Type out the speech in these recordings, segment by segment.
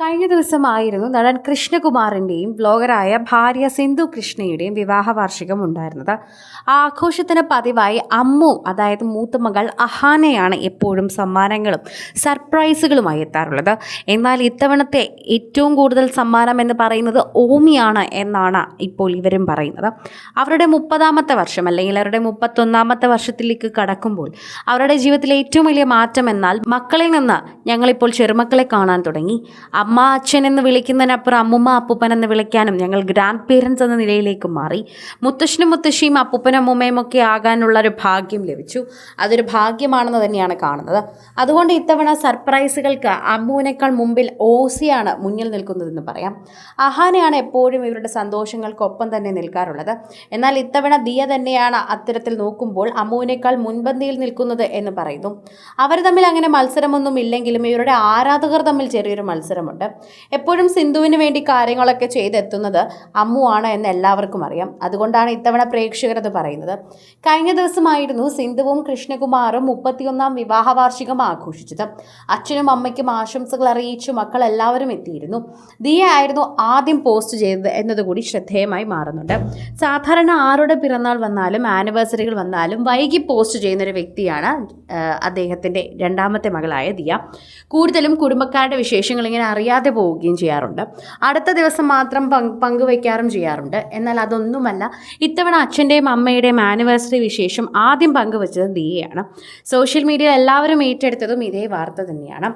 കഴിഞ്ഞ ദിവസമായിരുന്നു നടൻ കൃഷ്ണകുമാറിന്റെയും ബ്ലോഗറായ ഭാര്യ സിന്ധു കൃഷ്ണയുടെയും വിവാഹ വാർഷികം ഉണ്ടായിരുന്നത്. ആഘോഷത്തിന് പതിവായി അമ്മു അതായത് മൂത്ത മകൾ അഹാനയാണ് എപ്പോഴും സമ്മാനങ്ങളും സർപ്രൈസുകളുമായി എത്താറുള്ളത്. എന്നാൽ ഇത്തവണത്തെ ഏറ്റവും കൂടുതൽ സമ്മാനം എന്ന് പറയുന്നത് ഓമിയാണ് എന്നാണ് ഇപ്പോൾ ഇവരും പറയുന്നത്. അവരുടെ മുപ്പതാമത്തെ വർഷം അല്ലെങ്കിൽ അവരുടെ മുപ്പത്തൊന്നാമത്തെ വർഷത്തിലേക്ക് കടക്കുമ്പോൾ അവരുടെ ജീവിതത്തിലെ ഏറ്റവും വലിയ മാറ്റം എന്നാൽ മക്കളിൽ നിന്ന് ഞങ്ങളിപ്പോൾ ചെറുമക്കളെ കാണാൻ തുടങ്ങി. അമ്മ അച്ഛൻ എന്ന് വിളിക്കുന്നതിനപ്പുറം അമ്മുമ്മ അപ്പൂപ്പൻ എന്ന് വിളിക്കാനും ഞങ്ങൾ ഗ്രാൻഡ് പേരൻസ് എന്ന നിലയിലേക്ക് മാറി. മുത്തശ്ശനും മുത്തശ്ശിയും അപ്പൂപ്പനും അമ്മൂമ്മയും ഒക്കെ ആകാനുള്ള ഒരു ഭാഗ്യം ലഭിച്ചു. അതൊരു ഭാഗ്യമാണെന്ന് തന്നെയാണ് കാണുന്നത്. അതുകൊണ്ട് ഇത്തവണ സർപ്രൈസുകൾക്ക് അമ്മുവിനേക്കാൾ മുമ്പിൽ ഓസിയാണ് മുന്നിൽ നിൽക്കുന്നതെന്ന് പറയാം. അഹാനയാണ് എപ്പോഴും ഇവരുടെ സന്തോഷങ്ങൾക്കൊപ്പം തന്നെ നിൽക്കാറുള്ളത്. എന്നാൽ ഇത്തവണ ദിയ തന്നെയാണ് അത്തരത്തിൽ നോക്കുമ്പോൾ അമ്മുവിനേക്കാൾ മുൻപന്തിയിൽ നിൽക്കുന്നത് എന്ന് പറയുന്നു. അവർ തമ്മിൽ അങ്ങനെ മത്സരമൊന്നും ഇല്ലെങ്കിലും ഇവരുടെ ആരാധകർ തമ്മിൽ ചെറിയൊരു മത്സരമുണ്ട്. എപ്പോഴും സിന്ധുവിന് വേണ്ടി കാര്യങ്ങളൊക്കെ ചെയ്തെത്തുന്നത് അമ്മുവാണ് എന്ന് എല്ലാവർക്കും അറിയാം. അതുകൊണ്ടാണ് ഇത്തവണ പ്രേക്ഷകർ അത് പറയുന്നത്. കഴിഞ്ഞ ദിവസമായിരുന്നു സിന്ധുവും കൃഷ്ണകുമാറും മുപ്പത്തിയൊന്നാം വിവാഹ വാർഷികം ആഘോഷിച്ചത്. അച്ഛനും അമ്മയ്ക്കും ആശംസകൾ അറിയിച്ചു മക്കൾ എല്ലാവരും എത്തിയിരുന്നു. ദിയ ആയിരുന്നു ആദ്യം പോസ്റ്റ് ചെയ്തത് എന്നതുകൂടി ശ്രദ്ധേയമായി മാറുന്നുണ്ട്. സാധാരണ ആരുടെ പിറന്നാൾ വന്നാലും ആനിവേഴ്സറികൾ വന്നാലും വൈകി പോസ്റ്റ് ചെയ്യുന്ന ഒരു വ്യക്തിയാണ് അദ്ദേഹത്തിന്റെ രണ്ടാമത്തെ മകളായ ദിയ. കൂടുതലും കുടുംബക്കാരുടെ വിശേഷങ്ങൾ ഇങ്ങനെ അറിയാതെ പോവുകയും ചെയ്യാറുണ്ട്. അടുത്ത ദിവസം മാത്രം പങ്ക് പങ്കുവയ്ക്കാറും ചെയ്യാറുണ്ട്. എന്നാൽ അതൊന്നുമല്ല. ഇത്തവണ അച്ഛന്റെയും അമ്മയുടെയും ആനിവേഴ്സറി വിശേഷം ആദ്യം പങ്കുവച്ചത് ദിയയാണ്. സോഷ്യൽ മീഡിയയിൽ എല്ലാവരും ഏറ്റെടുത്തതും ഇതേ വാർത്ത തന്നെയാണ്.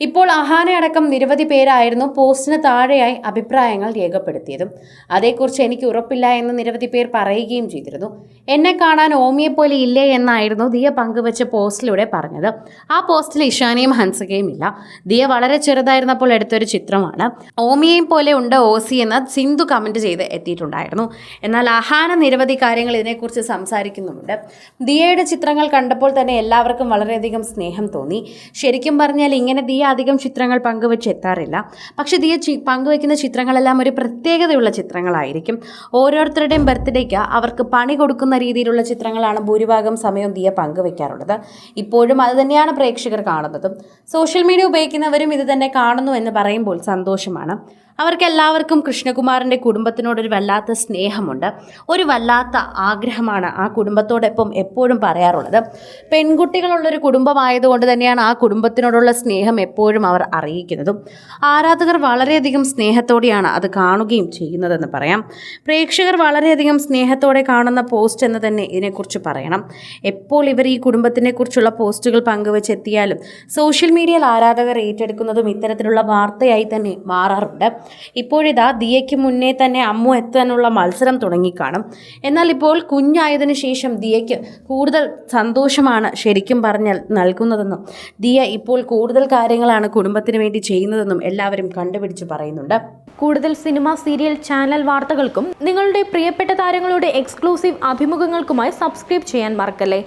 ഇപ്പോൾ അഹാനയടക്കം നിരവധി പേരായിരുന്നു പോസ്റ്റിന് താഴെയായി അഭിപ്രായങ്ങൾ രേഖപ്പെടുത്തിയതും. അതേക്കുറിച്ച് എനിക്ക് ഉറപ്പില്ല എന്ന് നിരവധി പേർ പറയുകയും ചെയ്തിരുന്നു. എന്നെ കാണാൻ ഓമിയെ പോലെ ഇല്ലേ എന്നായിരുന്നു ദിയ പങ്കുവച്ച പോസ്റ്റിലൂടെ പറഞ്ഞത്. ആ പോസ്റ്റിൽ ഇഷാനിയും ഹൻസകയും ഇല്ല. ദിയ വളരെ ചെറുതായിരുന്നപ്പോൾ എടുത്തൊരു ചിത്രമാണ്. ഓമിയെയും പോലെ ഉണ്ട് ഓസി എന്ന് സിന്ധു കമന്റ് ചെയ്ത് എത്തിയിട്ടുണ്ടായിരുന്നു. എന്നാൽ അഹാന നിരവധി കാര്യങ്ങൾ ഇതിനെക്കുറിച്ച് സംസാരിക്കുന്നുമുണ്ട്. ദിയയുടെ ചിത്രങ്ങൾ കണ്ടപ്പോൾ തന്നെ എല്ലാവർക്കും വളരെയധികം സ്നേഹം തോന്നി. ശരിക്കും പറഞ്ഞാൽ ഇങ്ങനെ ദിയ അധികം ചിത്രങ്ങൾ പങ്കുവെച്ച് എത്താറില്ല പക്ഷെ ദിയ ചി പങ്കുവെക്കുന്ന ചിത്രങ്ങളെല്ലാം ഒരു പ്രത്യേകതയുള്ള ചിത്രങ്ങളായിരിക്കും. ഓരോരുത്തരുടെയും ബർത്ത്ഡേക്ക് അവർക്ക് പണി കൊടുക്കുന്ന രീതിയിലുള്ള ചിത്രങ്ങളാണ് ഭൂരിഭാഗം സമയം ദിയ പങ്കുവെക്കാറുള്ളത്. ഇപ്പോഴും അത് തന്നെയാണ് പ്രേക്ഷകർ കാണുന്നതും. സോഷ്യൽ മീഡിയ ഉപയോഗിക്കുന്നവരും ഇത് തന്നെ കാണുന്നു എന്ന് പറയുമ്പോൾ സന്തോഷമാണ്. അവർക്ക് എല്ലാവർക്കും കൃഷ്ണകുമാറിന്റെ കുടുംബത്തിനോടൊരു വല്ലാത്ത സ്നേഹമുണ്ട്. ഒരു വല്ലാത്ത ആഗ്രഹമാണ് ആ കുടുംബത്തോടൊപ്പം എപ്പോഴും പറയാറുള്ളത്. പെൺകുട്ടികളുള്ളൊരു കുടുംബമായതുകൊണ്ട് തന്നെയാണ് ആ കുടുംബത്തിനോടുള്ള സ്നേഹം എപ്പോഴും അവർ അറിയിക്കുന്നതും. ആരാധകർ വളരെയധികം സ്നേഹത്തോടെയാണ് അത് കാണുകയും ചെയ്യുന്നതെന്ന് പറയാം. പ്രേക്ഷകർ വളരെയധികം സ്നേഹത്തോടെ കാണുന്ന പോസ്റ്റ് എന്ന് തന്നെ ഇതിനെക്കുറിച്ച് പറയണം. എപ്പോൾ ഇവർ ഈ കുടുംബത്തിനെ കുറിച്ചുള്ള പോസ്റ്റുകൾ പങ്കുവച്ചെത്തിയാലും സോഷ്യൽ മീഡിയയിൽ ആരാധകർ ഏറ്റെടുക്കുന്നതും ഇത്തരത്തിലുള്ള വാർത്തയായി തന്നെ മാറാറുണ്ട്. ഇപ്പോഴിതാ ദിയയ്ക്ക് മുന്നേ തന്നെ അമ്മു എത്താനുള്ള മത്സരം തുടങ്ങിക്കാണും. എന്നാൽ ഇപ്പോൾ കുഞ്ഞായതിനു ശേഷം ദിയയ്ക്ക് കൂടുതൽ സന്തോഷമാണ് ശരിക്കും പറഞ്ഞാൽ നൽകുന്നതെന്നും ദിയ ഇപ്പോൾ കൂടുതൽ കാര്യങ്ങളാണ് കുടുംബത്തിന് വേണ്ടി ചെയ്യുന്നതെന്നും എല്ലാവരും കണ്ടുപിടിച്ച് പറയുന്നുണ്ട്. കൂടുതൽ സിനിമ സീരിയൽ ചാനൽ വാർത്തകൾക്കും നിങ്ങളുടെ പ്രിയപ്പെട്ട താരങ്ങളുടെ എക്സ്ക്ലൂസീവ് അഭിമുഖങ്ങൾക്കുമായി സബ്സ്ക്രൈബ് ചെയ്യാൻ മറക്കല്ലേ?